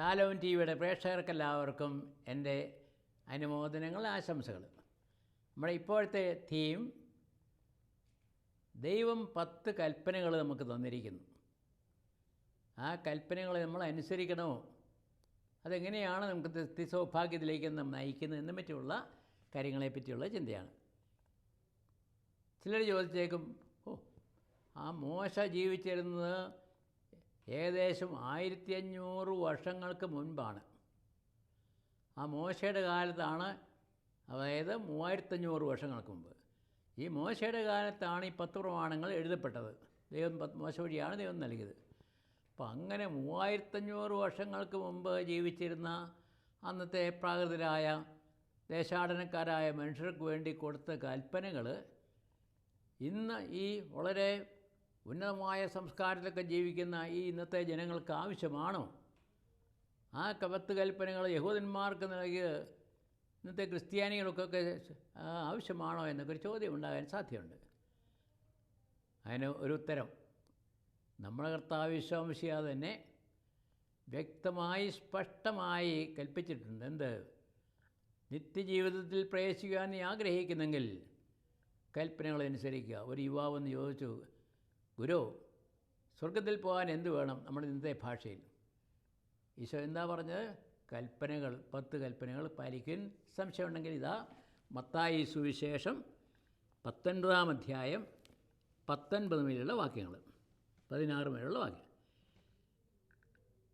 ഷാലോൻ T വിയുടെ പ്രേക്ഷകർക്കെല്ലാവർക്കും എന്റെ അനുമോദനങ്ങൾ ആശംസകൾ. നമ്മുടെ ഇപ്പോഴത്തെ തീം ദൈവം പത്ത് കൽപ്പനകൾ നമുക്ക് തന്നിരിക്കുന്നു. ആ കൽപ്പനകൾ നമ്മൾ അനുസരിക്കണമോ അതെങ്ങനെയാണ് നമുക്ക് സൗഭാഗ്യത്തിലേക്ക് നമ്മൾ നയിക്കുന്നത് എന്നെ പറ്റിയുള്ള കാര്യങ്ങളെ പറ്റിയുള്ള ചിന്തയാണ്. ചിലർ ചോദിച്ചേക്കും ഓ ആ മോശ ജീവിച്ചിരുന്നത് ഏകദേശം ആയിരത്തി അഞ്ഞൂറ് വർഷങ്ങൾക്ക് മുൻപാണ്. ആ മോശയുടെ കാലത്താണ് അതായത് മൂവായിരത്തഞ്ഞൂറ് വർഷങ്ങൾക്ക് മുമ്പ് ഈ മോശയുടെ കാലത്താണ് ഈ പത്ത് പ്രമാണങ്ങൾ എഴുതപ്പെട്ടത്. ദൈവം പത്ത് മോശ വഴിയാണ് ദൈവം നൽകിയത്. അപ്പം അങ്ങനെ മൂവായിരത്തഞ്ഞൂറ് വർഷങ്ങൾക്ക് മുമ്പ് ജീവിച്ചിരുന്ന അന്നത്തെ പ്രാകൃതരായ ദേശാടനക്കാരായ മനുഷ്യർക്ക് വേണ്ടി കൊടുത്ത കൽപ്പനകൾ ഇന്ന് ഈ വളരെ ഉന്നതമായ സംസ്കാരത്തിലൊക്കെ ജീവിക്കുന്ന ഈ ഇന്നത്തെ ജനങ്ങൾക്ക് ആവശ്യമാണോ? ആ കവത്ത് കൽപ്പനകൾ യഹൂദന്മാർക്ക് നൽകിയത് ഇന്നത്തെ ക്രിസ്ത്യാനികൾക്കൊക്കെ ആവശ്യമാണോ എന്നൊക്കെ ഒരു ചോദ്യം ഉണ്ടാകാൻ സാധ്യതയുണ്ട്. അതിന് ഒരു ഉത്തരം. നമ്മുടെ കർത്താവ് വിശ്വാമിശിയ തന്നെ വ്യക്തമായി സ്പഷ്ടമായി കൽപ്പിച്ചിട്ടുണ്ട്. എന്ത്? നിത്യജീവിതത്തിൽ പ്രവേശിക്കാൻ നീ ആഗ്രഹിക്കുന്നെങ്കിൽ കൽപ്പനകൾ അനുസരിക്കുക. ഒരു യുവാവെന്ന് ചോദിച്ചു ഗുരു സ്വർഗത്തിൽ പോകാൻ എന്ത് വേണം? നമ്മുടെ ഇന്നത്തെ ഭാഷയിൽ. ഈശോ എന്താ പറഞ്ഞത്? കൽപ്പനകൾ പത്ത് കൽപ്പനകൾ പാലിക്കാൻ സംശയമുണ്ടെങ്കിൽ ഇതാ മത്തായി സുവിശേഷം പത്തൊൻപതാം അധ്യായം പത്തൊൻപത് മുതലുള്ള വാക്യങ്ങൾ പതിനാറ് മുതലുള്ള വാക്യം.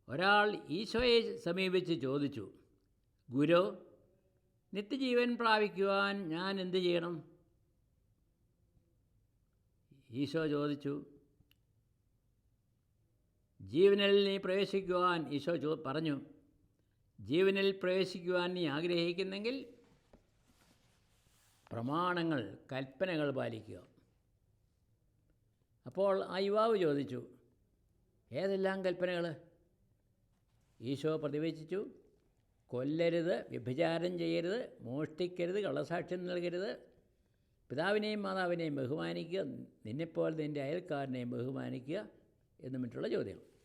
ഒരാൾ ഈശോയെ സമീപിച്ച് ചോദിച്ചു ഗുരു നിത്യജീവൻ പ്രാപിക്കുവാൻ ഞാൻ എന്ത് ചെയ്യണം? ഈശോ ചോദിച്ചു ജീവനിൽ നീ പ്രവേശിക്കുവാൻ ഈശോ ചോ പറഞ്ഞു. ജീവനിൽ പ്രവേശിക്കുവാൻ നീ ആഗ്രഹിക്കുന്നെങ്കിൽ പ്രമാണങ്ങൾ കൽപ്പനകൾ പാലിക്കുക. അപ്പോൾ ആ യുവാവ് ചോദിച്ചു ഏതെല്ലാം കൽപ്പനകൾ ഈശോ പ്രതിവചിച്ചു കൊല്ലരുത് വ്യഭിചാരം ചെയ്യരുത് മോഷ്ടിക്കരുത് കള്ളസാക്ഷ്യം നൽകരുത്. പിതാവിനെയും മാതാവിനെയും ബഹുമാനിക്കുക നിന്നെപ്പോലെ നിന്റെ അയൽക്കാരനെയും ബഹുമാനിക്കുക എന്നു മറ്റുള്ള ചോദ്യം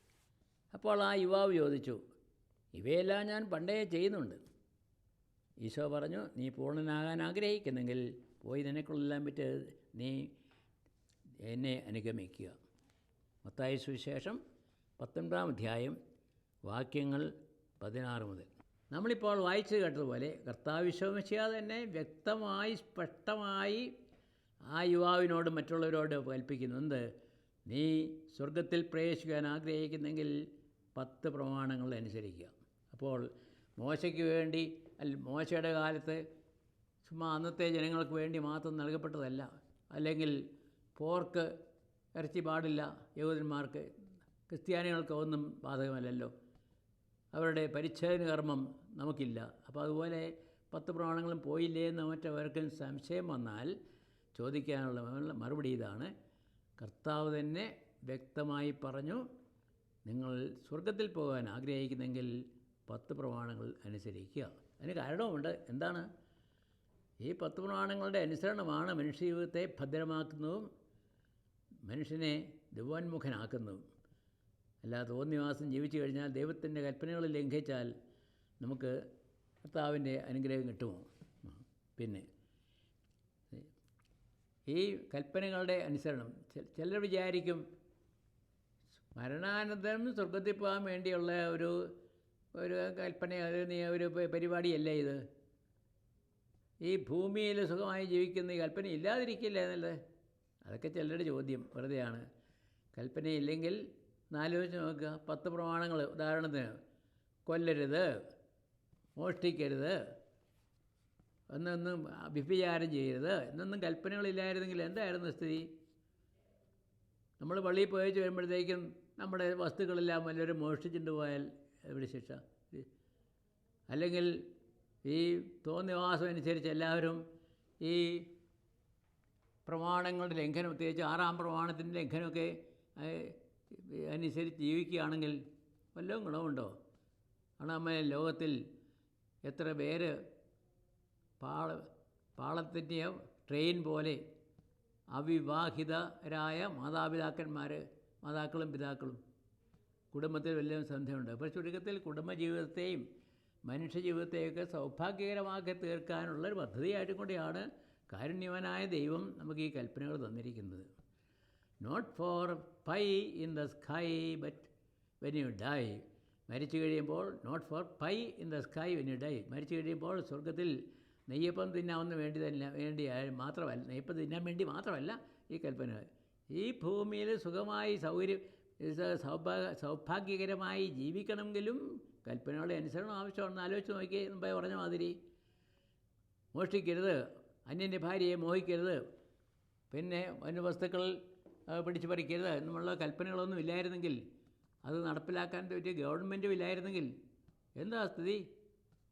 അപ്പോൾ ആ യുവാവ് ചോദിച്ചു ഇവയെല്ലാം ഞാൻ പണ്ടേ ചെയ്യുന്നുണ്ട്. ഈശോ പറഞ്ഞു നീ പൂർണനാകാൻ ആഗ്രഹിക്കുന്നെങ്കിൽ പോയി നിനക്കുള്ളെല്ലാം പറ്റി നീ എന്നെ അനുഗമിക്കുക. മത്തായ സുവിശേഷം പത്തൊൻപതാം അധ്യായം വാക്യങ്ങൾ പതിനാറ് മുതൽ. നമ്മളിപ്പോൾ വായിച്ചു കേട്ടതുപോലെ കർത്താവ് വിശ്വമിച്ചാ തന്നെ വ്യക്തമായി സ്പഷ്ടമായി ആ യുവാവിനോട് മറ്റുള്ളവരോട് കൽപ്പിക്കുന്നുണ്ട് നീ സ്വർഗത്തിൽ പ്രവേശിക്കാൻ ആഗ്രഹിക്കുന്നെങ്കിൽ പത്ത് പ്രമാണങ്ങൾ അനുസരിക്കുക. അപ്പോൾ മോശയ്ക്ക് വേണ്ടി അല്ല മോശയുടെ കാലത്ത് ചുമ്മാ അന്നത്തെ ജനങ്ങൾക്ക് വേണ്ടി മാത്രം നൽകപ്പെട്ടതല്ല. അല്ലെങ്കിൽ പോർക്ക് ഇറച്ചി പാടില്ല യഹൂദന്മാർക്ക് ക്രിസ്ത്യാനികൾക്ക് ഒന്നും ബാധകമല്ലല്ലോ. അവരുടെ പരിച്ഛേദന കർമ്മം നമുക്കില്ല. അപ്പോൾ അതുപോലെ പത്ത് പ്രമാണങ്ങളും പോയില്ലേ എന്ന് മറ്റവർക്കും സംശയം വന്നാൽ ചോദിക്കാനുള്ള മറുപടി ഇതാണ്. കർത്താവ് തന്നെ വ്യക്തമായി പറഞ്ഞു നിങ്ങൾ സ്വർഗത്തിൽ പോകാൻ ആഗ്രഹിക്കുന്നെങ്കിൽ പത്ത് പ്രമാണങ്ങൾ അനുസരിക്കുക. അതിന് കാരണവുമുണ്ട്. എന്താണ്? ഈ പത്ത് പ്രമാണങ്ങളുടെ അനുസരണമാണ് മനുഷ്യജീവിതത്തെ ഭദ്രമാക്കുന്നതും മനുഷ്യനെ ദിവോന്മുഖനാക്കുന്നതും അല്ലാതെ തോന്നിവാസം ജീവിച്ചു കഴിഞ്ഞാൽ ദൈവത്തിന്റെ കൽപ്പനകൾ ലംഘിച്ചാൽ നമുക്ക് കർത്താവിന്റെ അനുഗ്രഹം കിട്ടുമോ? പിന്നെ ഈ കൽപ്പനകളുടെ അനുസരണം ചിലർ വിചാരിക്കും മരണാനന്തരം സ്വർഗത്തിൽ പോകാൻ വേണ്ടിയുള്ള ഒരു ഒരു കൽപ്പന ഒരു പരിപാടിയല്ല ഇത്? ഈ ഭൂമിയിൽ സുഖമായി ജീവിക്കുന്ന ഈ കൽപ്പന ഇല്ലാതിരിക്കില്ല എന്നുള്ളത് അതൊക്കെ ചിലരുടെ ചോദ്യം വെറുതെയാണ്. കൽപ്പനയില്ലെങ്കിൽ നാലോചിച്ച് നോക്കുക. പത്ത് പ്രമാണങ്ങൾ. ഉദാഹരണത്തിന് കൊല്ലരുത് മോഷ്ടിക്കരുത് എന്നൊന്നും വ്യഭിചാരം ചെയ്യരുത്. എന്നൊന്നും കൽപ്പനകളില്ലായിരുന്നെങ്കിൽ എന്തായിരുന്നു സ്ഥിതി? നമ്മൾ പള്ളിയിൽ പോയിച്ച് വരുമ്പോഴത്തേക്കും നമ്മുടെ വസ്തുക്കളെല്ലാം വല്ലവരും മോഷ്ടിച്ചിട്ട് പോയാൽ എവിടെ ശിക്ഷ? അല്ലെങ്കിൽ ഈ തോന്നിവാസം അനുസരിച്ച് എല്ലാവരും ഈ പ്രമാണങ്ങളുടെ ലംഘനം പ്രത്യേകിച്ച് ആറാം പ്രമാണത്തിന്റെ ലംഘനമൊക്കെ അനുസരിച്ച് ജീവിക്കുകയാണെങ്കിൽ വല്ലതും ഗുണമുണ്ടോ? നമ്മൾ ലോകത്തിൽ എത്ര പേര് പാള പാളത്തിന്റെ ട്രെയിൻ പോലെ അവിവാഹിതരായ മാതാപിതാക്കന്മാർ മാതാക്കളും പിതാക്കളും. കുടുംബത്തിൽ വലിയ സന്ധ്യയുണ്ട്. അപ്പോൾ ചുരുക്കത്തിൽ കുടുംബജീവിതത്തെയും മനുഷ്യജീവിതത്തെയൊക്കെ സൗഭാഗ്യകരമാക്കി തീർക്കാനുള്ളൊരു പദ്ധതിയായിട്ടും കൂടിയാണ് കാരുണ്യവനായ ദൈവം നമുക്ക് ഈ കൽപ്പനകൾ തന്നിരിക്കുന്നത്. Not for pie in the sky but when you die മരിച്ചു കഴിയുമ്പോൾ not for pie in the sky when you die മരിച്ചു കഴിയുമ്പോൾ സ്വർഗത്തിൽ നെയ്യപ്പം തിന്നാവുന്ന വേണ്ടി തന്നെ വേണ്ടി മാത്രമല്ല നെയ്യപ്പം തിന്നാൻ വേണ്ടി മാത്രമല്ല ഈ കൽപ്പന ഈ ഭൂമിയിൽ സുഖമായി സൗകര്യം സൗഭാഗ്യ സൗഭാഗ്യകരമായി ജീവിക്കണമെങ്കിലും കൽപ്പനയുടെ അനുസരണം ആവശ്യമാണെന്ന് ആലോചിച്ച് നോക്കി മുമ്പേ പറഞ്ഞ മാതിരി. മോഷ്ടിക്കരുത് അന്യന്റെ ഭാര്യയെ മോഹിക്കരുത് പിന്നെ വന്യവസ്തുക്കൾ പിടിച്ചു പറിക്കരുത് എന്നുള്ള കൽപ്പനകളൊന്നും ഇല്ലായിരുന്നെങ്കിൽ അത് നടപ്പിലാക്കാൻ പറ്റിയ ഗവൺമെന്റും ഇല്ലായിരുന്നെങ്കിൽ എന്താ സ്ഥിതി?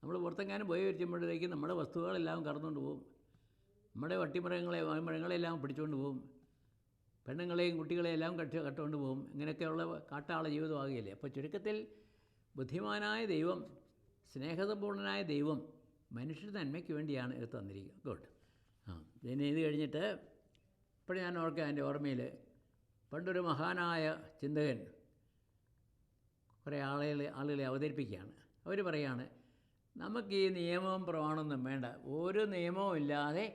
നമ്മൾ പുറത്തെങ്ങാനും പോയി വരുമ്പോഴത്തേക്കും നമ്മുടെ വസ്തുക്കളെല്ലാം കറന്നുകൊണ്ട് പോകും നമ്മുടെ വട്ടിമൃഗങ്ങളെ മൃഗങ്ങളെല്ലാം പിടിച്ചുകൊണ്ട് പോകും പെണ്ണുങ്ങളെയും കുട്ടികളെയും എല്ലാം കട്ട് കട്ടുകൊണ്ട് പോകും. ഇങ്ങനെയൊക്കെയുള്ള കാട്ടാള ജീവിതമാകുകയില്ലേ. അപ്പോൾ ചുരുക്കത്തിൽ ബുദ്ധിമാനായ ദൈവം സ്നേഹസമ്പൂർണനായ ദൈവം മനുഷ്യ നന്മയ്ക്ക് വേണ്ടിയാണ് ഇത് തന്നിരിക്കുന്നത് ഗുഡ്. ആ പിന്നെ ഇത് കഴിഞ്ഞിട്ട് ഇപ്പോഴും ഞാൻ ഓർക്കുക എന്റെ ഓർമ്മയിൽ പണ്ടൊരു മഹാനായ ചിന്തകൻ കുറേ ആളുകളെ ആളുകളെ അവതരിപ്പിക്കുകയാണ്. അവർ പറയാണ് നമുക്ക് ഈ നിയമവും പ്രമാണമൊന്നും വേണ്ട. ഒരു നിയമവും ഇല്ലാതെ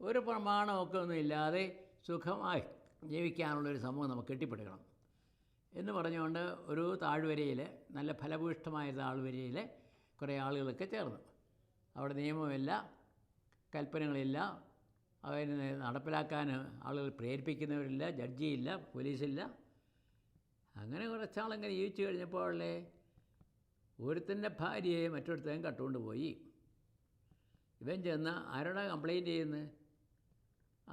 ഒരു പ്രമാണമൊക്കെ ഒന്നും ഇല്ലാതെ സുഖമായി ജീവിക്കാനുള്ളൊരു സമൂഹം നമുക്ക് കെട്ടിപ്പടുക്കണം. എന്ന് പറഞ്ഞുകൊണ്ട് ഒരു താഴ്വരയിൽ നല്ല ഫലഭൂഷ്ടമായ താഴ്വരയിൽ കുറേ ആളുകളൊക്കെ ചേർന്നു. അവിടെ നിയമമില്ല കൽപ്പനകളില്ല അവരെ നടപ്പിലാക്കാൻ ആളുകൾ പ്രേരിപ്പിക്കുന്നവരില്ല ജഡ്ജിയില്ല പോലീസില്ല. അങ്ങനെ കുറച്ചാളങ്ങനെ ജീവിച്ചു കഴിഞ്ഞപ്പോഴേ ഒരുത്തന്റെ ഭാര്യയെ മറ്റൊരുത്തൻ കട്ടുകൊണ്ട് പോയി. ഇവൻ ചെന്ന് ആരോടാ കംപ്ലൈന്റ് ചെയ്യുന്നത്?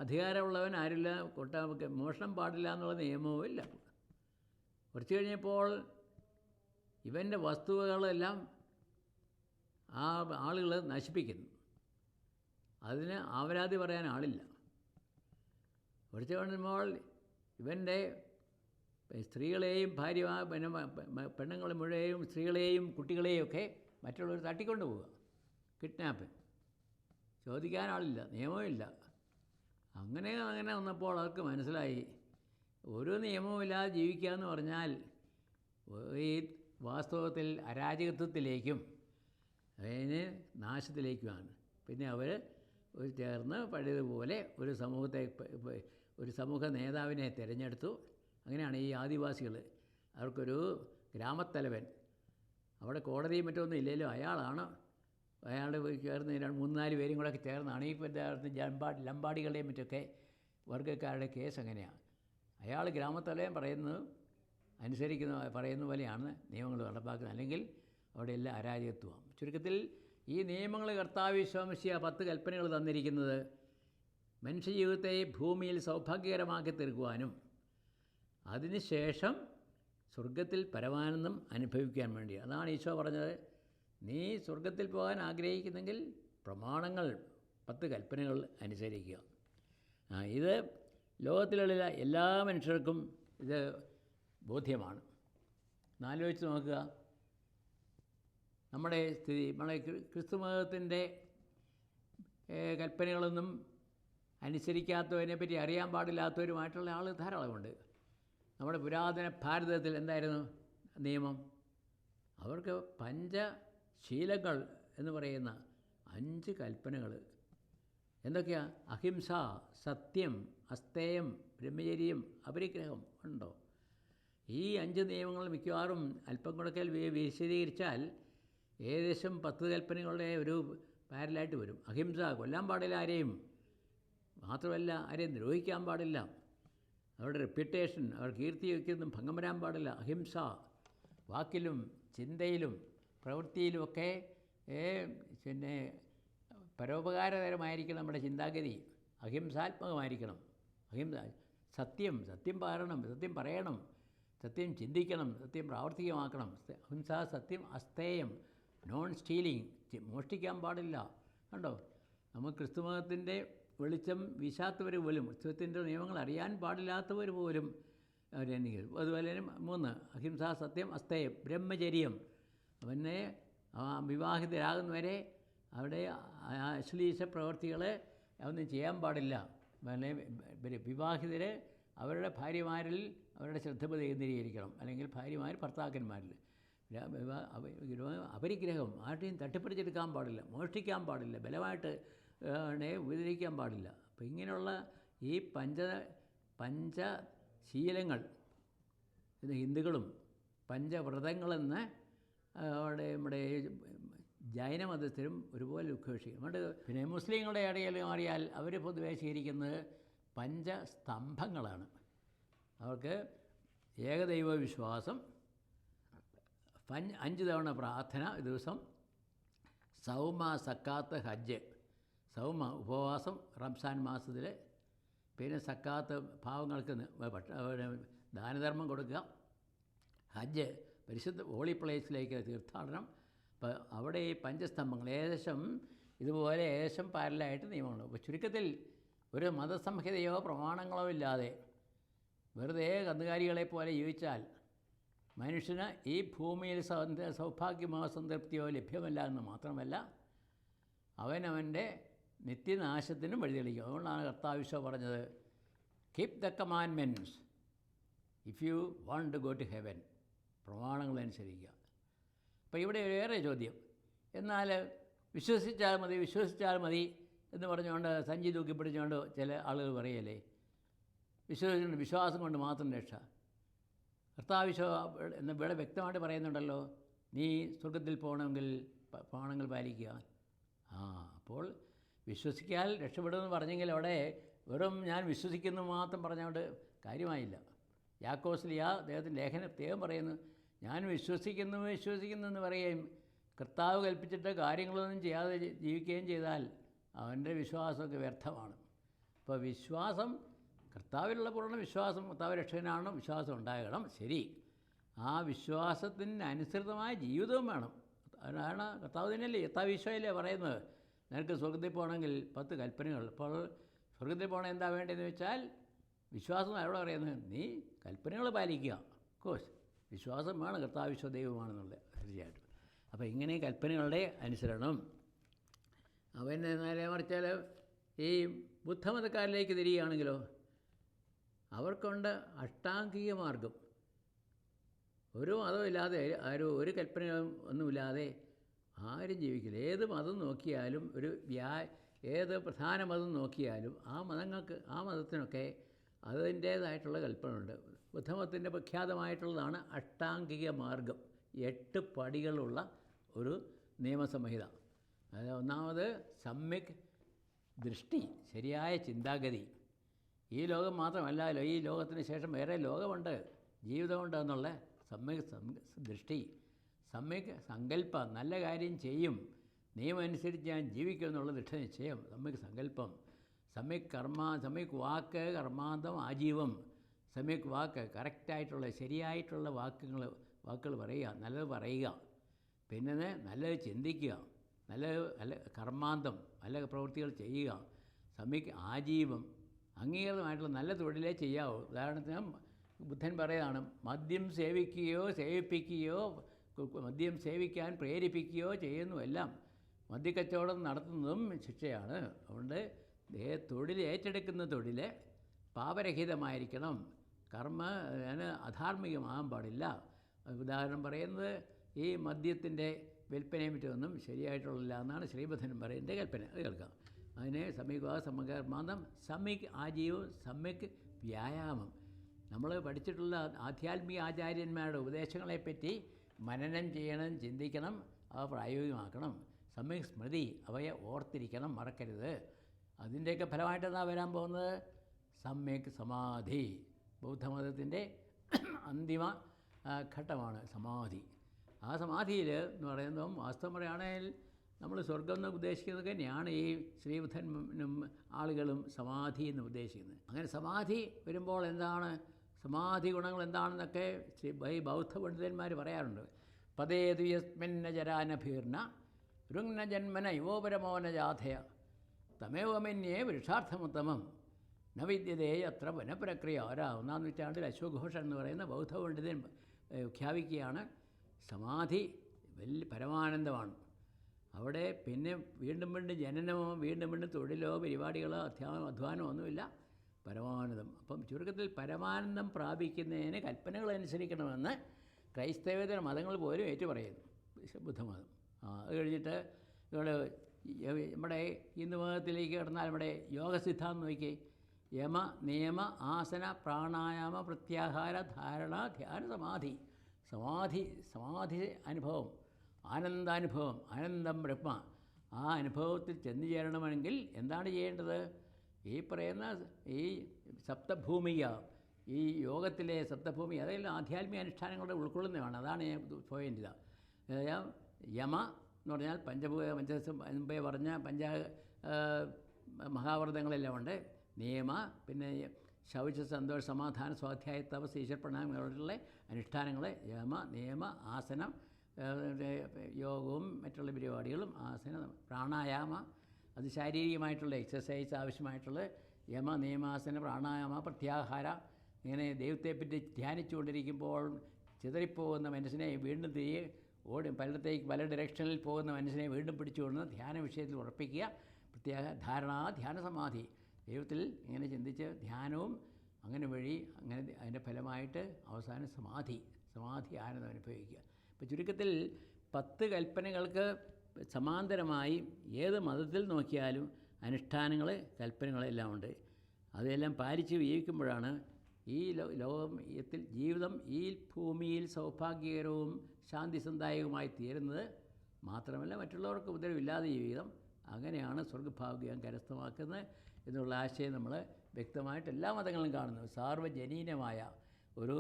അധികാരമുള്ളവൻ ആരില്ല കൊട്ട മോഷണം പാടില്ല എന്നുള്ള നിയമവും ഇല്ല. കുറച്ച് കഴിഞ്ഞപ്പോൾ ഇവന്റെ വസ്തുവകളെല്ലാം ആ ആളുകൾ നശിപ്പിക്കുന്നു. അതിന് ആവരാതി പറയാൻ ആളില്ല. കുറച്ച് കഴിയുമ്പോൾ ഇവന്റെ സ്ത്രീകളെയും ഭാര്യ പിന്നെ പെണ്ണുങ്ങൾ മുഴുവനും സ്ത്രീകളെയും കുട്ടികളെയും ഒക്കെ മറ്റുള്ളവർ തട്ടിക്കൊണ്ടു പോവുക കിഡ്നാപ്പ്. ചോദിക്കാൻ ആളില്ല നിയമമില്ല അങ്ങനെ അങ്ങനെ വന്നപ്പോൾ അവർക്ക് മനസ്സിലായി. ഒരു നിയമവുമില്ലാതെ ജീവിക്കുക എന്ന് പറഞ്ഞാൽ ഈ വാസ്തവത്തിൽ അരാജകത്വത്തിലേക്കും അതിന് നാശത്തിലേക്കുമാണ്. പിന്നെ അവർ ചേർന്ന് പഴയതുപോലെ ഒരു സമൂഹത്തെ ഒരു സമൂഹ നേതാവിനെ തിരഞ്ഞെടുത്തു. അങ്ങനെയാണ് ഈ ആദിവാസികൾ. അവർക്കൊരു ഗ്രാമത്തലവൻ. അവിടെ കോടതിയും മറ്റൊന്നും ഇല്ലല്ലോ. അയാളാണ് അയാളുടെ ചേർന്ന് രണ്ട് മൂന്നാൽ പേരും കൂടെ ചേർന്നാണ് ഈ പറ്റാത്ത ലമ്പാടി ലമ്പാടികളുടെയും മറ്റൊക്കെ വർഗക്കാരുടെ കേസ് അങ്ങനെയാണ്. അയാൾ ഗ്രാമത്തലയം പറയുന്നത് അനുസരിക്കുന്ന പറയുന്ന പോലെയാണ് നിയമങ്ങൾ നടപ്പാക്കുന്നത്. അല്ലെങ്കിൽ അവിടെ എല്ലാം അരാജകത്വമാണ് ചുരുക്കത്തിൽ ഈ നിയമങ്ങൾ കർത്താവ് വിശ്വാമിഷ്യ പത്ത് കൽപ്പനകൾ തന്നിരിക്കുന്നത് മനുഷ്യജീവിതത്തെ ഭൂമിയിൽ സൗഭാഗ്യകരമാക്കി തീർക്കുവാനും അതിനുശേഷം സ്വർഗത്തിൽ പരമാനന്ദം അനുഭവിക്കാൻ വേണ്ടി അതാണ് ഈശോ പറഞ്ഞത്. നീ സ്വർഗത്തിൽ പോകാൻ ആഗ്രഹിക്കുന്നെങ്കിൽ പ്രമാണങ്ങൾ പത്ത് കൽപ്പനകൾ അനുസരിക്കുക. ആ ഇത് ലോകത്തിലുള്ള എല്ലാ മനുഷ്യർക്കും ഇത് ബോധ്യമാണ്. നാലോചിച്ച് നോക്കുക. നമ്മുടെ സ്ഥിതി നമ്മളെ ക്രിസ്തു മതത്തിന്റെ കൽപ്പനകളൊന്നും അനുസരിക്കാത്തവനെ പറ്റി അറിയാൻ പാടില്ലാത്തവരുമായിട്ടുള്ള ആൾ ധാരാളമുണ്ട്. നമ്മുടെ പുരാതന ഭാരതത്തിൽ എന്തായിരുന്നു നിയമം? അവർക്ക് പഞ്ചശീലങ്ങൾ എന്ന് പറയുന്ന അഞ്ച് കൽപ്പനകൾ. എന്തൊക്കെയാണ് അഹിംസ സത്യം അസ്തേയം ബ്രഹ്മചര്യം അപരിഗ്രഹം ഉണ്ടോ? ഈ അഞ്ച് നിയമങ്ങൾ മിക്കവാറും അല്പം കൊടുക്കൽ വിശദീകരിച്ചാൽ ഏകദേശം പത്ത് കൽപ്പനകളുടെ ഒരു പാരലായിട്ട് വരും. അഹിംസ കൊല്ലാൻ പാടില്ല ആരെയും. മാത്രമല്ല ആരെയും ദ്രോഹിക്കാൻ പാടില്ല. അവരുടെ റെപ്യൂട്ടേഷൻ അവർ കീർത്തി വയ്ക്കുന്നതും ഭംഗം വരാൻ പാടില്ല. അഹിംസ വാക്കിലും ചിന്തയിലും പ്രവൃത്തിയിലുമൊക്കെ പിന്നെ പരോപകാരകരമായിരിക്കണം നമ്മുടെ ചിന്താഗതി. അഹിംസാത്മകമായിരിക്കണം. അഹിംസ സത്യം സത്യം പറയണം സത്യം പറയണം സത്യം ചിന്തിക്കണം സത്യം പ്രാവർത്തികമാക്കണം. അഹിംസ സത്യം അസ്തേയം നോൺ സ്റ്റീലിംഗ് മോഷ്ടിക്കാൻ പാടില്ല. കണ്ടോ? നമ്മൾ ക്രിസ്തുമതത്തിന്റെ വെളിച്ചം വീശാത്തവർ പോലും ക്രിസ്തുവത്തിന്റെ നിയമങ്ങൾ അറിയാൻ പാടില്ലാത്തവർ പോലും അവരെനിക്കും അതുപോലെ തന്നെ മൂന്ന് അഹിംസ സത്യം അസ്തേയം ബ്രഹ്മചര്യം അവനെ വിവാഹിതരാകുന്നവരെ അവിടെ അശ്ലീല പ്രവർത്തികൾ ഒന്നും ചെയ്യാൻ പാടില്ല. പിന്നെ വിവാഹിതർ അവരുടെ ഭാര്യമാരിൽ അവരുടെ ശ്രദ്ധ കേന്ദ്രീകരിക്കണം. അല്ലെങ്കിൽ ഭാര്യമാർ ഭർത്താക്കന്മാരിൽ. അപരിഗ്രഹം. ആരുടെയും തട്ടിപ്പറിച്ചെടുക്കാൻ പാടില്ല. മോഷ്ടിക്കാൻ പാടില്ല. ബലമായിട്ട് ഉപദ്രവിക്കാൻ പാടില്ല. അപ്പം ഇങ്ങനെയുള്ള ഈ പഞ്ച പഞ്ചശീലങ്ങൾ ഹിന്ദുക്കളും പഞ്ചവ്രതങ്ങളെന്ന് അവിടെ നമ്മുടെ ജൈനമതത്തിലും ഒരുപോലെ ഉദ്ഘോഷിക്കും അതുകൊണ്ട് പിന്നെ മുസ്ലിങ്ങളുടെ ഇടയിൽ മാറിയാൽ അവർ പൊതുവെ സ്വീകരിക്കുന്നത് പഞ്ചസ്തംഭങ്ങളാണ്. അവർക്ക് ഏകദൈവ വിശ്വാസം പഞ്ച് അഞ്ച് തവണ പ്രാർത്ഥന ദിവസം സൗമ സക്കാത്ത് ഹജ്ജ് സൗമ ഉപവാസം റംസാൻ മാസത്തിൽ പിന്നെ സക്കാത്ത് പാവങ്ങൾക്ക് ദാനധർമ്മം കൊടുക്കുക ഹജ്ജ് പരിശുദ്ധ ഹോളി പ്ലേസിലേക്ക് തീർത്ഥാടനം. അവിടെ ഈ പഞ്ചസ്തംഭങ്ങൾ ഏകദേശം ഇതുപോലെ ഏകദേശം പാരലായിട്ട് നിയമങ്ങൾ അപ്പോൾ ചുരുക്കത്തിൽ ഒരു മതസംഹിതയോ പ്രമാണങ്ങളോ ഇല്ലാതെ വെറുതെ കന്നുകാലികളെ പോലെ ജീവിച്ചാൽ മനുഷ്യന് ഈ ഭൂമിയിൽ സൗഭാഗ്യമോ സംതൃപ്തിയോ ലഭ്യമല്ല എന്ന് മാത്രമല്ല അവനവന്റെ നിത്യനാശത്തിനും വഴിതെളിക്കും. അതുകൊണ്ടാണ് കർത്താവിശ്വ പറഞ്ഞത് keep the commandments if you want to go to heaven പ്രമാണങ്ങളനുസരിക്കുക അപ്പോൾ ഇവിടെ ഏറെ ചോദ്യം. എന്നാൽ വിശ്വസിച്ചാൽ മതി വിശ്വസിച്ചാൽ മതി എന്ന് പറഞ്ഞുകൊണ്ട് സഞ്ചി തൂക്കി പിടിച്ചുകൊണ്ട് ചില ആളുകൾ പറയല്ലേ? വിശ്വസിച്ചുകൊണ്ട് വിശ്വാസം കൊണ്ട് മാത്രം രക്ഷ. കർത്താവിശ്വ എന്ന് ഇവിടെ വ്യക്തമായിട്ട് പറയുന്നുണ്ടല്ലോ നീ സ്വർഗത്തിൽ പോകണമെങ്കിൽ പ്രമാണങ്ങൾ പാലിക്കുക. ആ അപ്പോൾ വിശ്വസിക്കാൽ രക്ഷപ്പെടുമെന്ന് പറഞ്ഞെങ്കിൽ അവിടെ വെറും ഞാൻ വിശ്വസിക്കുന്നു മാത്രം പറഞ്ഞുകൊണ്ട് കാര്യമായില്ല. യാക്കോസ്ലിയ അദ്ദേഹത്തിന്റെ ലേഖനം പ്രത്യേകം പറയുന്നു. ഞാൻ വിശ്വസിക്കുന്നു വിശ്വസിക്കുന്നു എന്ന് പറയുകയും കർത്താവ് കൽപ്പിച്ചിട്ട് കാര്യങ്ങളൊന്നും ചെയ്യാതെ ജീവിക്കുകയും ചെയ്താൽ അവന്റെ വിശ്വാസമൊക്കെ വ്യർത്ഥമാണ്. അപ്പോൾ വിശ്വാസം കർത്താവിലുള്ള പൂർണ വിശ്വാസം കർത്താവ് രക്ഷകനാണ് വിശ്വാസം ഉണ്ടാകണം ശരി. ആ വിശ്വാസത്തിന് അനുസൃതമായ ജീവിതവും വേണം. അതിനാണ് കർത്താവ് തന്നെയല്ലേ കർത്താവ് ഈശോയല്ലേ പറയുന്നത്. നിനക്ക് സ്വർഗത്തിൽ പോകണമെങ്കിൽ പത്ത് കൽപ്പനകൾ. അപ്പോൾ സ്വർഗത്തിൽ പോകണം എന്താ വേണ്ടതെന്ന് വെച്ചാൽ വിശ്വാസം അവിടെ പറയുന്നത്? നീ കൽപ്പനകൾ പാലിക്കുക. കോഴ്സ് വിശ്വാസം വേണം കർത്താവ് വിശ്വ ദൈവമാണെന്നുള്ളത് തീർച്ചയായിട്ടും. അപ്പോൾ ഇങ്ങനെ കൽപ്പനകളുടെ അനുസരണം. അവൻ നേരെ മറിച്ചാൽ ഈ ബുദ്ധമതക്കാരിലേക്ക് തിരിയുകയാണെങ്കിലോ അവർക്കുണ്ട് അഷ്ടാംഗീയ മാർഗം. ഒരു മതവും ഇല്ലാതെ ആരും ഒരു കൽപ്പനയും ഒന്നുമില്ലാതെ ആരും ജീവിക്കില്ല. ഏത് മതം നോക്കിയാലും ഒരു വ്യാ ഏത് പ്രധാന മതം നോക്കിയാലും ആ മതങ്ങൾക്ക് ആ മതത്തിനൊക്കെ അതിന്റേതായിട്ടുള്ള കൽപ്പനയുണ്ട്. ബുദ്ധമതത്തിന്റെ പ്രഖ്യാതമായിട്ടുള്ളതാണ് അഷ്ടാംഗിക മാർഗം. എട്ട് പടികളുള്ള ഒരു നിയമസംഹിത. അത് ഒന്നാമത് സമ്യക് ദൃഷ്ടി ശരിയായ ചിന്താഗതി. ഈ ലോകം മാത്രമല്ലല്ലോ ഈ ലോകത്തിന് ശേഷം വേറെ ലോകമുണ്ട്. ജീവിതമുണ്ട് എന്നുള്ള സമ്യക് ദൃഷ്ടി. സമ്യക് സങ്കല്പം നല്ല കാര്യം ചെയ്യും. നിയമം അനുസരിച്ച് ഞാൻ ജീവിക്കും എന്നുള്ള ദൃഢനിശ്ചയം സമ്യക് സങ്കല്പം സമ്യക് കർമ്മ സമ്യക് വാക്ക് കർമാന്തം ആജീവം. സമ്യക് വാക്ക് കറക്റ്റായിട്ടുള്ള ശരിയായിട്ടുള്ള വാക്കുകൾ വാക്കുകൾ പറയുക നല്ലത് പറയുക. പിന്നെ നല്ലത് ചിന്തിക്കുക നല്ല നല്ല കർമാന്തം നല്ല പ്രവൃത്തികൾ ചെയ്യുക. സമ്യക് ആജീവം അംഗീകൃതമായിട്ടുള്ള നല്ല തൊഴിലേ ചെയ്യാവൂ. ഉദാഹരണത്തിന് ബുദ്ധൻ പറയുകയാണ് മദ്യം സേവിക്കുകയോ സേവിപ്പിക്കുകയോ മദ്യം സേവിക്കാൻ പ്രേരിപ്പിക്കുകയോ ചെയ്യുന്നു എല്ലാം. മദ്യക്കച്ചവടം നടത്തുന്നതും ശിക്ഷയാണ്. അതുകൊണ്ട് തൊഴിൽ ഏറ്റെടുക്കുന്ന തൊഴിൽ പാപരഹിതമായിരിക്കണം. കർമ്മ അതിന് അധാർമികമാകാൻ പാടില്ല. ഉദാഹരണം പറയുന്നത് ഈ മദ്യത്തിന്റെ വിൽപ്പനയും മറ്റൊന്നും ശരിയായിട്ടുള്ള എന്നാണ് ശ്രീബുദ്ധനും പറയുന്നത്. കൽപ്പന അത് കേൾക്കാം. അതിനെ സമീക സമകർമാന്തം സമ്യക് ആജീവം സമ്യക് വ്യായാമം. നമ്മൾ പഠിച്ചിട്ടുള്ള ആധ്യാത്മിക ആചാര്യന്മാരുടെ ഉപദേശങ്ങളെപ്പറ്റി മനനം ചെയ്യണം ചിന്തിക്കണം അവ പ്രായോഗികമാക്കണം. സമ്യക് സ്മൃതി അവയെ ഓർത്തിരിക്കണം മറക്കരുത്. അതിന്റെയൊക്കെ ഫലമായിട്ട് എന്താ വരാൻ പോകുന്നത്? സമ്യക് സമാധി. ബൗദ്ധമതത്തിന്റെ അന്തിമ ഘട്ടമാണ് സമാധി. ആ സമാധിയിൽ എന്ന് പറയുമ്പം വാസ്തവം പറയുകയാണെങ്കിൽ നമ്മൾ സ്വർഗം എന്ന് ഉദ്ദേശിക്കുന്നത് തന്നെയാണ് ഈ ശ്രീബുദ്ധനും ആളുകളും സമാധി എന്ന് ഉദ്ദേശിക്കുന്നത്. അങ്ങനെ സമാധി വരുമ്പോൾ എന്താണ്? സമാധി ഗുണങ്ങൾ എന്താണെന്നൊക്കെ ശ്രീ ബൗദ്ധ പണ്ഡിതന്മാർ പറയാറുണ്ട്. പതേതു യസ്മിന്ന ജരാനഭീർണ രുങ്ന ജന്മന തമേവമന്യേ പുരുഷാർത്ഥമുത്തമം. ന അത്ര വനപ്രക്രിയ ഒരാ നൂറ്റാണ്ടിൽ അശ്വഘോഷൻ എന്ന് പറയുന്ന ബൗദ്ധ പണ്ഡിതൻ വിഖ്യാപിക്കുകയാണ് സമാധി വലിയ പരമാനന്ദമാണ്. അവിടെ പിന്നെ വീണ്ടും വീണ്ടും ജനനമോ വീണ്ടും വീണ്ടും തൊഴിലോ പരിപാടികളോ അധ്യാപനം അധ്വാനമോ ഒന്നുമില്ല. പരമാനന്ദം. അപ്പം ചുരുക്കത്തിൽ പരമാനന്ദം പ്രാപിക്കുന്നതിന് കൽപ്പനകൾ അനുസരിക്കണമെന്ന് ക്രൈസ്തവേതര മതങ്ങൾ പോലും ഏറ്റുപറയുന്നു. ബുദ്ധമതം ആ അത് കഴിഞ്ഞിട്ട് ഇവിടെ നമ്മുടെ ഹിന്ദു മതത്തിലേക്ക് കിടന്നാൽ നമ്മുടെ യോഗസിദ്ധാന്തം നോക്കി യമ നിയമ ആസന പ്രാണായാമ പ്രത്യാഹാര ധാരണ ധ്യാന സമാധി. സമാധി സമാധി അനുഭവം. ആനന്ദാനുഭവം. ആനന്ദം ബ്രഹ്മ. ആ അനുഭവത്തിൽ ചെന്നു ചേരണമെങ്കിൽ എന്താണ് ചെയ്യേണ്ടത്? ഈ പറയുന്ന ഈ സപ്തഭൂമിക ഈ യോഗത്തിലെ സപ്തഭൂമി അതെല്ലാം ആധ്യാത്മിക അനുഷ്ഠാനങ്ങളുടെ ഉൾക്കൊള്ളുന്നതാണ്. അതാണ് പോയിന്റ് ഇത്. യമ എന്ന് പറഞ്ഞാൽ പഞ്ചഭൂ പഞ്ച മുമ്പേ പറഞ്ഞ പഞ്ച മഹാവ്രതങ്ങളെല്ലാം ഉണ്ട്. നിയമ പിന്നെ ശൗച സന്തോഷ സമാധാന സ്വാധ്യായ തപസ് ഈശ്വര പ്രണാമങ്ങളുള്ള അനുഷ്ഠാനങ്ങൾ യമ നിയമ ആസനം യോഗവും മറ്റുള്ള പരിപാടികളും ആസനം പ്രാണായാമ അത് ശാരീരികമായിട്ടുള്ള എക്സസൈസ് ആവശ്യമായിട്ടുള്ള യമ നിയമാസന പ്രാണായാമ പ്രത്യാഹാര ഇങ്ങനെ ദൈവത്തെപ്പറ്റി ധ്യാനിച്ചുകൊണ്ടിരിക്കുമ്പോൾ ചിതറിപ്പോകുന്ന മനസ്സിനെ വീണ്ടും തിരികെ ഓടി പലയിടത്തേക്ക് പല ഡയറക്ഷനിൽ പോകുന്ന മനസ്സിനെ വീണ്ടും പിടിച്ചുകൊണ്ട് ധ്യാന വിഷയത്തിൽ ഉറപ്പിക്കുക പ്രത്യേക ധാരണ ധ്യാന സമാധി. ദൈവത്തിൽ ഇങ്ങനെ ചിന്തിച്ച് ധ്യാനവും അങ്ങനെ വഴി അങ്ങനെ അതിന്റെ ഫലമായിട്ട് അവസാനം സമാധി സമാധി ആനന്ദം അനുഭവിക്കുക. ഇപ്പോൾ ചുരുക്കത്തിൽ പത്ത് കൽപ്പനകൾക്ക് സമാന്തരമായി ഏത് മതത്തിൽ നോക്കിയാലും അനുഷ്ഠാനങ്ങൾ കൽപ്പനകളെല്ലാം ഉണ്ട്. അതെല്ലാം പാലിച്ച് ജീവിക്കുമ്പോഴാണ് ഈ ലോകത്തിൽ ജീവിതം ഈ ഭൂമിയിൽ സൗഭാഗ്യകരവും ശാന്തിസന്ദായകവുമായി തീരുന്നത് മാത്രമല്ല മറ്റുള്ളവർക്ക് ഉപദ്രവമില്ലാതെ ജീവിതം. അങ്ങനെയാണ് സ്വർഗഭാഗ്യം കരസ്ഥമാക്കുന്നത്. എന്നുള്ള ആശയം നമ്മൾ വ്യക്തമായിട്ട് എല്ലാ മതങ്ങളും കാണുന്നു. സാർവജനീനമായ ഒരു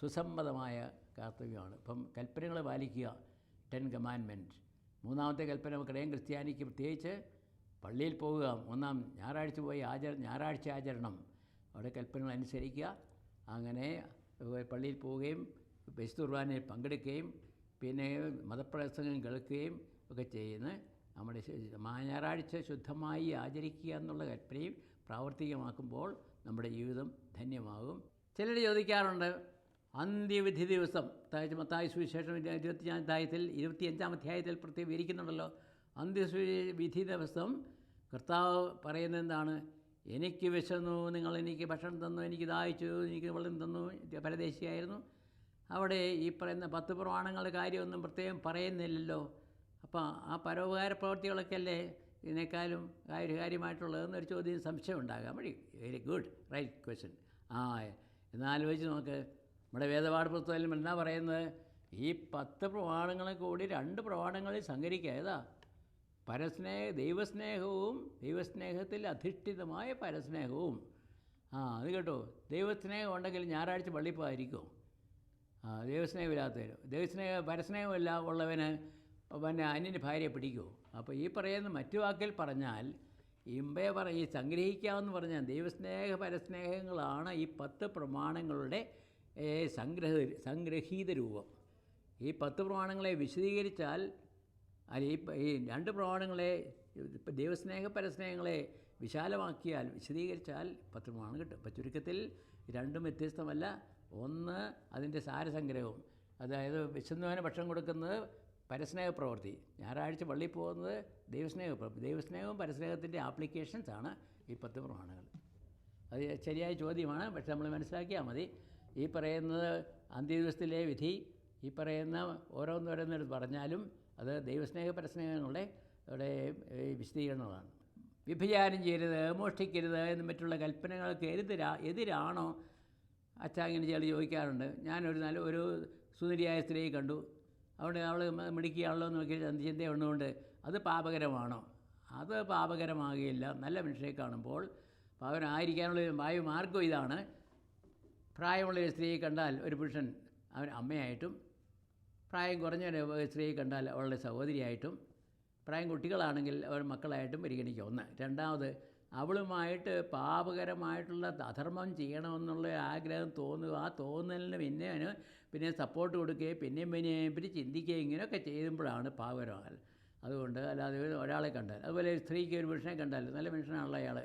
സുസമ്മതമായ കർത്തവ്യമാണ്. ഇപ്പം കൽപ്പനകൾ പാലിക്കുക ടെൻ കമാൻമെന്റ് മൂന്നാമത്തെ കൽപ്പന നമുക്കറിയാം ക്രിസ്ത്യാനിക്ക് പ്രത്യേകിച്ച് പള്ളിയിൽ പോവുക ഒന്നാം ഞായറാഴ്ച പോയി ആചര ഞായറാഴ്ച ആചരണം. അവിടെ കൽപ്പനകൾ അനുസരിക്കുക. അങ്ങനെ പള്ളിയിൽ പോവുകയും വിശുദ്ധ കുർബാനയിൽ പങ്കെടുക്കുകയും പിന്നെ മതപ്രസംഗം കേൾക്കുകയും ഒക്കെ ചെയ്യുന്ന നമ്മുടെ ഞായറാഴ്ച ശുദ്ധമായി ആചരിക്കുക എന്നുള്ള കൽപ്പനയും പ്രാവർത്തികമാക്കുമ്പോൾ നമ്മുടെ ജീവിതം ധന്യമാകും. ചിലർ ചോദിക്കാറുണ്ട് അന്ത്യവിധി ദിവസം മത്തായ സുവിശേഷം ഇരുപത്തിയഞ്ചാം അധ്യായത്തിൽ ഇരുപത്തിയഞ്ചാം അധ്യായത്തിൽ പ്രത്യേകം ഇരിക്കുന്നുണ്ടല്ലോ അന്ത്യവിധി ദിവസം കർത്താവ് പറയുന്നത് എന്താണ്? എനിക്ക് വിശന്നു നിങ്ങൾ എനിക്ക് ഭക്ഷണം തന്നു എനിക്ക് ദാഹിച്ചു എനിക്ക് വെള്ളം തന്നു പരദേശിയായിരുന്നു. അവിടെ ഈ പറയുന്ന പത്ത് പ്രമാണങ്ങളുടെ കാര്യമൊന്നും പ്രത്യേകം പറയുന്നില്ലല്ലോ. അപ്പോൾ ആ പരോപകാര പ്രവർത്തികളൊക്കെ അല്ലേ ഇതിനേക്കാളും കാര്യമായിട്ടുള്ളതെന്നൊരു ചോദ്യം സംശയം ഉണ്ടാകാം വഴി വെരി ഗുഡ് റൈറ്റ് ക്വസ്റ്റ്യൻ ആ എന്നാലോചിച്ച് നമുക്ക് നമ്മുടെ വേദപാഠ പുസ്തകത്തിൽ എന്താ പറയുന്നത്? ഈ പത്ത് പ്രമാണങ്ങളെ കൂടി രണ്ട് പ്രമാണങ്ങളിൽ സംഘരിക്കുക. ഏതാ? പരസ്നേഹ ദൈവസ്നേഹവും ദൈവസ്നേഹത്തിൽ അധിഷ്ഠിതമായ പരസ്നേഹവും. ആ അത് കേട്ടോ. ദൈവസ്നേഹം ഉണ്ടെങ്കിൽ ഞായറാഴ്ച പള്ളി പോകാതിരിക്കുമോ ആ ദൈവസ്നേഹമില്ലാത്തവർ ദൈവസ്നേഹ പരസ്നേഹമില്ല ഉള്ളവന് പിന്നെ അന്യന്റെ ഭാര്യയെ പിടിക്കുമോ അപ്പോൾ ഈ പറയുന്ന മറ്റു വാക്കിൽ പറഞ്ഞാൽ ഇമ്പേ പറ ഈ സംഗ്രഹിക്കാമെന്ന് പറഞ്ഞാൽ ദൈവസ്നേഹ പരസ്നേഹങ്ങളാണ് ഈ പത്ത് പ്രമാണങ്ങളുടെ സംഗ്രഹ സംഗ്രഹീത രൂപം. ഈ പത്ത് പ്രമാണങ്ങളെ വിശദീകരിച്ചാൽ അല്ല ഈ രണ്ട് പ്രമാണങ്ങളെ ദൈവസ്നേഹ പരസ്നേഹങ്ങളെ വിശാലമാക്കിയാൽ വിശദീകരിച്ചാൽ പത്ത് പ്രമാണം കിട്ടും. അപ്പം ചുരുക്കത്തിൽ രണ്ടും വ്യത്യസ്തമല്ല. ഒന്ന് അതിന്റെ സാരസംഗ്രഹവും. അതായത് വിശന്നവന് ഭക്ഷണം കൊടുക്കുന്നത് പരസ്നേഹ പ്രവൃത്തി ഞായറാഴ്ച പള്ളിയിൽ പോകുന്നത് ദൈവസ്നേഹ ദൈവസ്നേഹവും പരസ്നേഹത്തിന്റെ ആപ്ലിക്കേഷൻസ് ആണ് ഈ പത്ത് പ്രമാണങ്ങൾ അത് ശരിയായ ചോദ്യമാണ് പക്ഷെ നമ്മൾ മനസ്സിലാക്കിയാൽ മതി. ഈ പറയുന്നത് അന്ത്യദിവസത്തിലെ വിധി ഈ പറയുന്ന ഓരോന്നോരോന്നും പറഞ്ഞാലും അത് ദൈവസ്നേഹ പരസ്നേഹങ്ങളുടെ അവിടെ വിശദീകരണമാണ് വിഭജാനം ചെയ്യരുത് മോഷ്ടിക്കരുത് എന്നും മറ്റുള്ള കൽപ്പനകൾക്ക് എതിരാ എതിരാണോ? അച്ഛാ ഇങ്ങനെ ചില ചോദിക്കാറുണ്ട്. ഞാനൊരു നല്ല ഒരു സുന്ദരിയായ സ്ത്രീയെ കണ്ടു. അവിടെ അവൾ മിടിക്കുകയാണല്ലോ എന്ന് നോക്കി ചിന്ത ഉണ്ടുകൊണ്ട് അത് പാപകരമാണോ? അത് പാപകരമാകുകയില്ല. നല്ല മനുഷ്യരെ കാണുമ്പോൾ പാപകരമായിരിക്കാനുള്ള വായു മാർഗം ഇതാണ്. പ്രായമുള്ള ഒരു സ്ത്രീയെ കണ്ടാൽ ഒരു പുരുഷൻ അവൻ അമ്മയായിട്ടും പ്രായം കുറഞ്ഞ ഒരു സ്ത്രീയെ കണ്ടാൽ അവളുടെ സഹോദരിയായിട്ടും പ്രായം കുട്ടികളാണെങ്കിൽ അവർ മക്കളായിട്ടും പരിഗണിക്കുക ഒന്ന്. രണ്ടാമത് അവളുമായിട്ട് പാപകരമായിട്ടുള്ള അധർമ്മം ചെയ്യണമെന്നുള്ള ആഗ്രഹം തോന്നുക. ആ തോന്നലിന് പിന്നെ പിന്നെ സപ്പോർട്ട് കൊടുക്കുകയും പിന്നെയും പിന്നെയും പിന്നെ ചിന്തിക്കുകയും ഇങ്ങനെയൊക്കെ ചെയ്യുമ്പോഴാണ് പാവരമാകൽ അതുകൊണ്ട് അല്ലാതെ ഒരാളെ കണ്ടാൽ അതുപോലെ സ്ത്രീക്ക് ഒരു മനുഷ്യനെ കണ്ടാൽ നല്ല മനുഷ്യനാണല്ലോ അയാൾ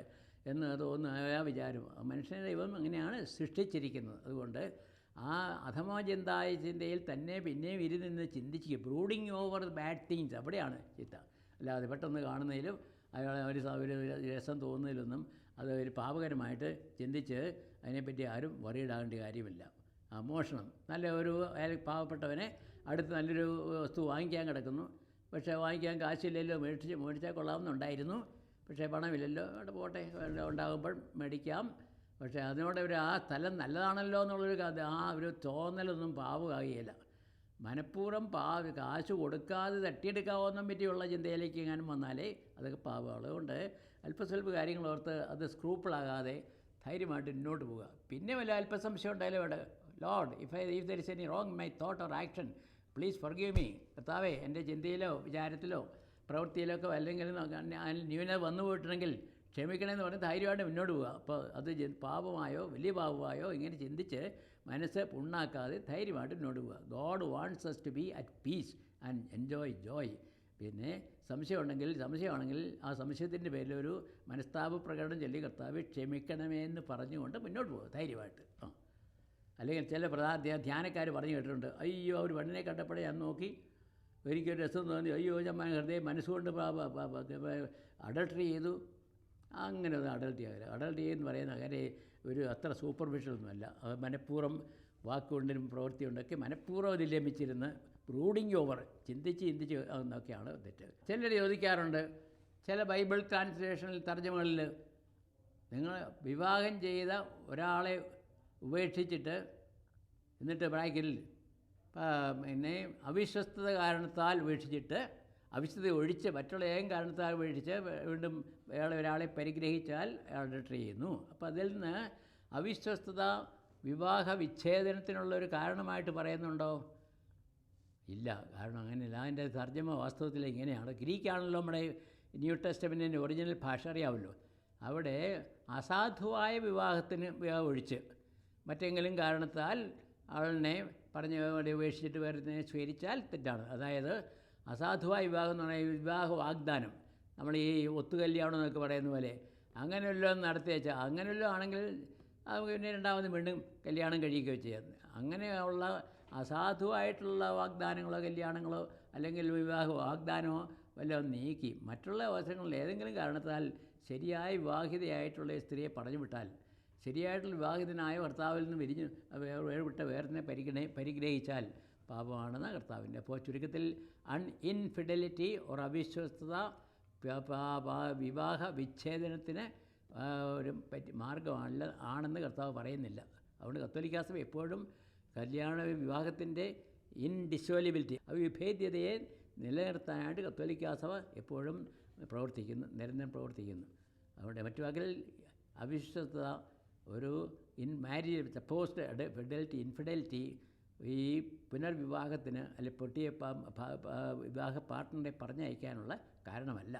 എന്ന് തോന്നുന്ന ആ വിചാരം. മനുഷ്യനെ ദൈവം അങ്ങനെയാണ് സൃഷ്ടിച്ചിരിക്കുന്നത്. അതുകൊണ്ട് ആ അധമചിന്തായ ചിന്തയിൽ തന്നെ പിന്നെയും ഇരുന്ന് ചിന്തിക്കുക ബ്രൂഡിങ് ഓവർ ബാഡ് തിങ്സ് അവിടെയാണ് ചിത്ത അല്ലാതെ പെട്ടെന്ന് കാണുന്നതിലും അയാളെ ഒരു ഒരു രസം തോന്നുന്നതിലൊന്നും അത് ഒരു പാപകരമായിട്ട് ചിന്തിച്ച് അതിനെപ്പറ്റി ആരും വറിയിടാകേണ്ട കാര്യമില്ല. മോഷണം. നല്ല ഒരു പാവപ്പെട്ടവനെ അടുത്ത് നല്ലൊരു വസ്തു വാങ്ങിക്കാൻ കിടക്കുന്നു. പക്ഷേ വാങ്ങിക്കാൻ കാശില്ലല്ലോ മേടിച്ച് മേടിച്ചാൽ കൊള്ളാമെന്നുണ്ടായിരുന്നു പക്ഷേ പണമില്ലല്ലോ അവിടെ പോട്ടെ ഉണ്ടാകുമ്പോൾ മേടിക്കാം. പക്ഷേ അതിനോട് ഒരു ആ സ്ഥലം നല്ലതാണല്ലോ എന്നുള്ളൊരു കഥ ആ ഒരു തോന്നലൊന്നും പാവുകയില്ല മനഃപൂർവം പാ കാശ് കൊടുക്കാതെ തട്ടിയെടുക്കാവുന്ന പറ്റിയുള്ള ചിന്തയിലേക്ക് എങ്ങാനും വന്നാലേ അതൊക്കെ പാവമാണ് അതുകൊണ്ട് അല്പസ്വല്പ കാര്യങ്ങൾ ഓർത്ത് അത് സ്ക്രൂപ്പിളാകാതെ ധൈര്യമായിട്ട് മുന്നോട്ട് പോവുക. പിന്നെ വല്ല അല്പസംശയം ഉണ്ടായാലും വേണ്ട lord if I if there is any wrong my thought or action please forgive me കർത്താവേ എന്റെ ചിന്തയിലോ വിചാരത്തിലോ പ്രവൃത്തിയിലോ ഒക്കെ അല്ലെങ്കിൽ ന്യൂനത വന്നു പോയിട്ടുണ്ടെങ്കിൽ ക്ഷമിക്കണമെന്ന് പറഞ്ഞ് ധൈര്യമായിട്ട് മുന്നോട്ട് പോവുക. അപ്പോൾ അത് പാപമായോ വലിയ പാപമായോ ഇങ്ങനെ ചിന്തിച്ച് മനസ്സ് പുണ്ണാക്കാതെ ധൈര്യമായിട്ട് മുന്നോട്ട് പോവുക. God wants us to be at peace and enjoy joy പിന്നെ സംശയമുണ്ടെങ്കിൽ സംശയമാണെങ്കിൽ ആ സംശയത്തിന്റെ പേരിൽ ഒരു മനസ്താപ പ്രകടനം ചൊല്ലി കർത്താവ് ക്ഷമിക്കണമേ എന്ന് പറഞ്ഞുകൊണ്ട് മുന്നോട്ട് പോകുക ധൈര്യമായിട്ട്. ആ. അല്ലെങ്കിൽ ചില പ്രധാന ധ്യാനക്കാർ പറഞ്ഞു കേട്ടിട്ടുണ്ട്. അയ്യോ അവർ പെണ്ണിനെ കണ്ടപ്പോഴേ ഞാൻ നോക്കി. ഒരിക്കലും രസം തോന്നി. അയ്യോ ചമ്മാൻ ഹൃദയം മനസ്സുകൊണ്ട് അഡൾട്ടറി ചെയ്തു. അങ്ങനെ ഒന്നും അഡൾട്ട് ആകില്ല അഡൾട്ട് എന്ന് പറയുന്ന അങ്ങനെ ഒരു അത്ര സൂപ്പർഫിഷ്യൽ ഒന്നുമല്ല. അത് മനഃപൂർവം വാക്കുകൊണ്ടും പ്രവൃത്തി കൊണ്ടൊക്കെ മനഃപൂർവം ഇത് ലഭിച്ചിരുന്ന് ബ്രൂഡിങ് ഓവർ ചിന്തിച്ച് ചിന്തിച്ച് എന്നൊക്കെയാണ് തെറ്റ്. ചിലർ ചോദിക്കാറുണ്ട് ചില ബൈബിൾ ട്രാൻസ്ലേഷനിൽ തർജമകളിൽ നിങ്ങൾ വിവാഹം ചെയ്ത ഒരാളെ ഉപേക്ഷിച്ചിട്ട് എന്നിട്ട് ബ്രാക്കിൽ പിന്നെ അവിശ്വസ്തത കാരണത്താൽ ഉപേക്ഷിച്ചിട്ട് അവിശ്വസ്തത ഒഴിച്ച് മറ്റുള്ള ഏകം കാരണത്താൽ ഉപേക്ഷിച്ച് വീണ്ടും അയാളെ ഒരാളെ പരിഗ്രഹിച്ചാൽ അയാൾ റിട്ടർ ചെയ്യുന്നു. അപ്പോൾ അതിൽ നിന്ന് അവിശ്വസ്തത വിവാഹ വിച്ഛേദനത്തിനുള്ള ഒരു കാരണമായിട്ട് പറയുന്നുണ്ടോ? ഇല്ല. കാരണം അങ്ങനെയല്ല. അതിന്റെ തർജമ വാസ്തവത്തിൽ ഇങ്ങനെയാണ്. ഗ്രീക്കാണല്ലോ നമ്മുടെ ന്യൂ ടെസ്റ്റമെന്റിന്റെ ഒറിജിനൽ ഭാഷ അറിയാമല്ലോ. അവിടെ അസാധുവായ വിവാഹത്തിന് വിവാഹം ഒഴിച്ച് മറ്റെങ്കിലും കാരണത്താൽ അവളിനെ പറഞ്ഞ് ഉപേക്ഷിച്ചിട്ട് വരുന്നതിനെ സ്വീകരിച്ചാൽ തെറ്റാണ്. അതായത് അസാധുവായ വിവാഹം എന്ന് പറഞ്ഞാൽ വിവാഹ വാഗ്ദാനം. നമ്മൾ ഈ ഒത്തുകല്യാണം എന്നൊക്കെ പറയുന്ന പോലെ. അങ്ങനെയല്ലോ നടത്തി വെച്ചാൽ അങ്ങനെയല്ലോ ആണെങ്കിൽ പിന്നെ രണ്ടാമത് വീണ്ടും കല്യാണം കഴിയുകയോ ചെയ്യാം. അങ്ങനെയുള്ള അസാധുവായിട്ടുള്ള വാഗ്ദാനങ്ങളോ കല്യാണങ്ങളോ അല്ലെങ്കിൽ വിവാഹ വാഗ്ദാനമോ വല്ലതും നീക്കി മറ്റുള്ള അവസരങ്ങളിൽ ഏതെങ്കിലും കാരണത്താൽ ശരിയായ വിവാഹിതയായിട്ടുള്ള സ്ത്രീയെ പറഞ്ഞു വിട്ടാൽ ശരിയായിട്ടുള്ള വിവാഹിതനായ ഭർത്താവിൽ നിന്ന് വിരിഞ്ഞ് വേർവിട്ട വേർതിനെ പരിഗണ പരിഗ്രഹിച്ചാൽ പാപമാണെന്ന കർത്താവിന്റെ അപ്പോൾ ചുരുക്കത്തിൽ അൺ ഇൻഫിഡലിറ്റി ഓർ അവിശ്വസ്തത വിവാഹ വിച്ഛേദനത്തിന് ഒരു പറ്റി ആണെന്ന് കർത്താവ് പറയുന്നില്ല. അതുകൊണ്ട് കത്തോലിക്കാ സഭ എപ്പോഴും കല്യാണ വിവാഹത്തിന്റെ ഇൻഡിസോലിബിലിറ്റി അവിഭേദ്യതയെ നിലനിർത്താനായിട്ട് കത്തോലിക്കാ സഭ എപ്പോഴും പ്രവർത്തിക്കുന്നു നിരന്തരം പ്രവർത്തിക്കുന്നു. അതുകൊണ്ട് മറ്റു വാക്കിൽ അവിശ്വസ്തത ഒരു in marriage post fidelity infidelity ഈ പുനർവിവാഹത്തിന് അല്ലെ പൊട്ടിയ വിവാഹ പാർട്ട്ണറെ പറഞ്ഞയക്കാനുള്ള കാരണമല്ല.